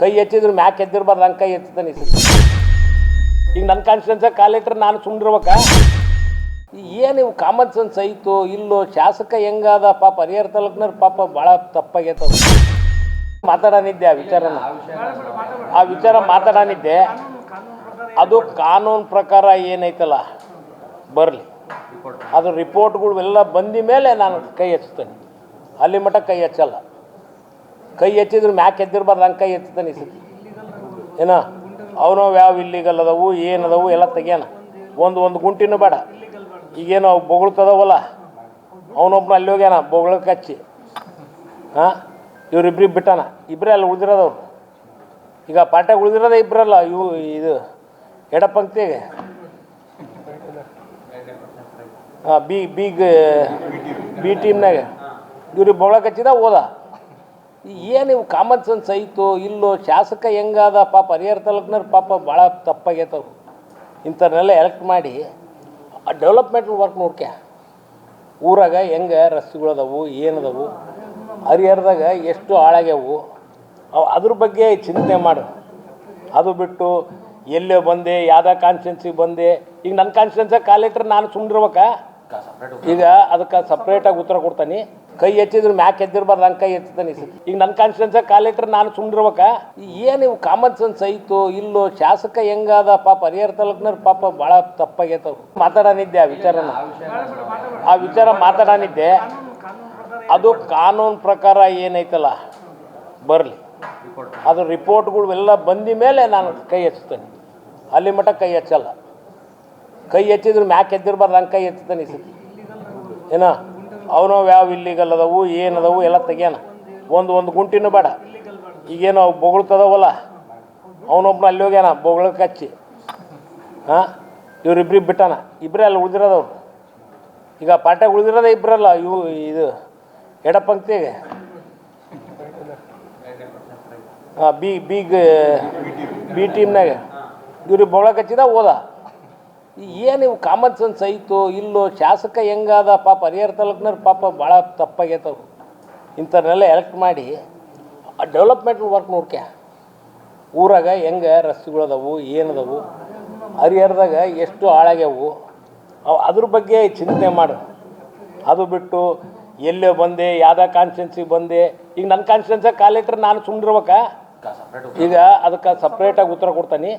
ಕೈ ಎತ್ತಿದ್ರು ಮ್ಯಾಕ್ ಎದ್ದಿರ್ಬಾರ್ದು ಹಂಗೆ ಕೈ ಎತ್ತಾನೆ ಈಗ ನನ್ನ ಕಾನ್ಸ್ಟಿಟ್ಯೂನ್ಸ ಕಾಲಿಟ್ರೆ ನಾನು ಸುಮ್ಮನಿರ್ಬೇಕಾ ಏನು ಇವು ಕಾಮನ್ ಸೆನ್ಸ್ ಐತೋ, ಇಲ್ಲೋ, ಶಾಸಕ ಹೆಂಗಾದ ಪಾಪ ಹರಿಹರ ತಾಲೂಕ್ನವ್ರು ಪಾಪ ಭಾಳ ತಪ್ಪಾಗೈತದ ಮಾತಾಡಾನಿದ್ದೆ ಆ ವಿಚಾರನ? ಆ ವಿಚಾರ ಮಾತಾಡಾನಿದ್ದೆ ಅದು ಕಾನೂನು ಪ್ರಕಾರ ಏನೈತಲ್ಲ, ಬರಲಿ. ಅದು ರಿಪೋರ್ಟ್ಗಳು ಎಲ್ಲ ಬಂದ ಮೇಲೆ ನಾನು ಕೈ ಹಚ್ತೇನೆ ಅಲ್ಲಿ ಮಟ್ಟ ಕೈ ಹಚ್ಚಲ್ಲ ಕೈ ಎತ್ತಿದ್ರು ಮ್ಯಾಕ್ ಎದ್ದಿರ್ಬಾರ್ದು ಹಂಗೆ ಕೈ ಎತ್ತಿದ್ದಾನೆ ಈ ಏನ? ಅವನು ಯಾವ ಇಲ್ಲಿಗಲ್ ಅದಾವು, ಏನದವು, ಎಲ್ಲ ತೆಗ್ಯಾನ. ಒಂದು ಒಂದು ಗುಂಟಿನೂ ಬೇಡ. ಈಗೇನು ಅವು ಬೊಗಳ್ತದವಲ್ಲ ಅವನೊಬ್ಬನ ಅಲ್ಲಿ ಹೋಗ್ಯಾನ ಬೊಗಳ ಕಚ್ಚಿ. ಹಾಂ ಇವ್ರಿಬ್ರಿಗೆ ಬಿಟ್ಟಾನ. ಇಬ್ಬರೇ ಅಲ್ಲಿ ಉಳಿದಿರೋದವ್ರು. ಈಗ ಪಾಠ ಉಳಿದಿರೋದ ಇಬ್ಬರಲ್ಲ ಇವು ಇದು, ಎಡಪಂಕ್ತಿಗೆ. ಹಾಂ ಬಿ ಬಿಗ್ ಬಿ ಟೀಮ್ನಾಗ ಇವ್ರಿಗೆ ಬೊಗಳ ಕಚ್ಚಿದ ಓದ ಏನು ಇವು ಕಾಮನ್ ಸೆನ್ಸ್ ಐತೋ, ಇಲ್ಲೋ, ಶಾಸಕ ಹೆಂಗಾದ, ಪಾಪ ಹರಿಹರ ತಾಲೂಕ್ನವ್ರು ಪಾಪ ಭಾಳ ತಪ್ಪಾಗೈತವು ಇಂಥವ್ರನ್ನೆಲ್ಲ ಎಲೆಕ್ಟ್ ಮಾಡಿ, ಆ ಡೆವಲಪ್ಮೆಂಟ್ ವರ್ಕ್ ನೋಡ್ಕೆ ಊರಾಗ ಹೆಂಗೆ ರಸ್ತೆಗಳದವು, ಏನದವು, ಹರಿಹರದಾಗ ಎಷ್ಟು ಹಾಳಾಗ್ಯಾವು. ಅವು ಅದ್ರ ಬಗ್ಗೆ ಚಿಂತನೆ ಮಾಡು. ಅದು ಬಿಟ್ಟು ಎಲ್ಲೇ ಬಂದೆ, ಯಾವುದೇ ಕಾನ್ಫಿಡೆನ್ಸಿಗೆ ಬಂದೆ. ಈಗ ನನ್ನ ಕಾನ್ಸ್ಟಿಟ್ಯೂನ್ಸಾಗ ಕಾಲಿಟ್ರೆ ನಾನು ಸುಮ್ಮನಿರ್ಬೇಕಾ ಈಗ ಅದಕ್ಕೆ ಸಪ್ರೇಟಾಗಿ ಉತ್ತರ ಕೊಡ್ತಾನೆ. ಕೈ ಹೆಚ್ಚಿದ್ರೆ ಮ್ಯಾಕ್ ಎದ್ದಿರ್ಬಾರ್ದು ಹಂಗೆ ಕೈ ಎತ್ತಾನೆ ಈಗ ನನ್ನ ಕಾನ್ಸ್ಟಿಟ್ಯೂನ್ಸಾಗ ಕಾಲಿಟ್ರೆ ನಾನು ಸುಂಡಿರ್ಬೇಕ ಏನು ಇವು ಕಾಮನ್ ಸೆನ್ಸ್ ಐತೋ ಇಲ್ಲೋ ಶಾಸಕ ಹೆಂಗಾದ ಪಾಪ ಹರಿಹರ ತಾಲೂಕ್ನವ್ರು ಪಾಪ ಭಾಳ ತಪ್ಪಾಗೈತವ್ರು ಮಾತಾಡಾನಿದ್ದೆ ಆ ವಿಚಾರನ. ಆ ವಿಚಾರ ಮಾತಾಡನಿದ್ದೆ. ಅದು ಕಾನೂನು ಪ್ರಕಾರ ಏನೈತಲ್ಲ ಬರಲಿ. ಅದು ರಿಪೋರ್ಟ್ಗಳು ಎಲ್ಲ ಬಂದ ಮೇಲೆ ನಾನು ಕೈ ಹಚ್ಚುತ್ತೇನೆ ಅಲ್ಲಿ ಮಟ್ಟ ಕೈ ಹಚ್ಚಲ್ಲ ಕೈ ಎತ್ತಿದ್ರು ಮ್ಯಾಕ್ ಎದ್ದಿರ್ಬಾರ್ದು, ಹಂಗೆ ಕೈ ಎತ್ತಿದ್ದಾನೆ ಸತಿ. ಏನ? ಅವನು ಯಾವ ಇಲ್ಲಿಗಲ್ ಅದಾವು ಏನದವು ಎಲ್ಲ ತೆಗಿಯೋಣ ಒಂದು ಒಂದು ಗುಂಟಿನೂ ಬೇಡ. ಈಗೇನು ಅವು ಬೊಗಳ್ತದವಲ್ಲ? ಅವನೊಬ್ಬನ ಅಲ್ಲಿ ಹೋಗ್ಯಾನ ಬೊಗಳ ಕಚ್ಚಿ. ಹಾಂ? ಇವ್ರಿಬ್ರಿಗೆ ಬಿಟ್ಟಾನ. ಇಬ್ಬರೇ ಅಲ್ಲಿ ಉಳಿದಿರೋದವ್ರು ಈಗ ಪಾಠ ಉಳಿದಿರೋದೇ ಇಬ್ಬರಲ್ಲ ಇವು ಇದು, ಎಡಪಂಕ್ತಿಗೆ. ಹಾಂ ಬಿ ಬಿ ಬಿ ಟೀಮ್ನಾಗೆ ಇವ್ರಿಗೆ ಬೊಗಳ ಕಚ್ಚಿದ ಓದ ಏನು ಇವು ಕಾಮನ್ ಸೆನ್ಸ್ ಐತೋ, ಇಲ್ಲೋ, ಶಾಸಕ ಹೆಂಗಾದ, ಪಾಪ ಹರಿಹರ ತಾಲೂಕ್ನವ್ರು ಪಾಪ ಭಾಳ ತಪ್ಪಾಗೈತವ್ರು ಇಂಥವ್ರನ್ನೆಲ್ಲ ಎಲೆಕ್ಟ್ ಮಾಡಿ ಡೆವಲಪ್ಮೆಂಟ್ ವರ್ಕ್ ನೋಡ್ಕೆ ಊರಾಗ ಹೆಂಗೆ ರಸ್ತೆಗಳು ಅದಾವು ಏನದವು ಹರಿಹರದಾಗ ಎಷ್ಟು ಹಾಳಾಗ್ಯಾವು. ಅದ್ರ ಬಗ್ಗೆ ಚಿಂತನೆ ಮಾಡು. ಅದು ಬಿಟ್ಟು ಎಲ್ಲೇ ಬಂದೆ, ಯಾವ್ದ ಕಾನ್ಸ್ಟಿಟ್ಯೂನ್ಸಿಗೆ ಬಂದೆ. ಈಗ ನನ್ನ ಕಾನ್ಸ್ಟಿಟ್ಯೂನ್ಸಾಗ ಕಾಲಿಟ್ರೆ ನಾನು ಸುಮ್ಮನಿರ್ಬೇಕಾ ಈಗ ಅದಕ್ಕೆ ಸಪ್ರೇಟಾಗಿ ಉತ್ತರ ಕೊಡ್ತಾನೆ.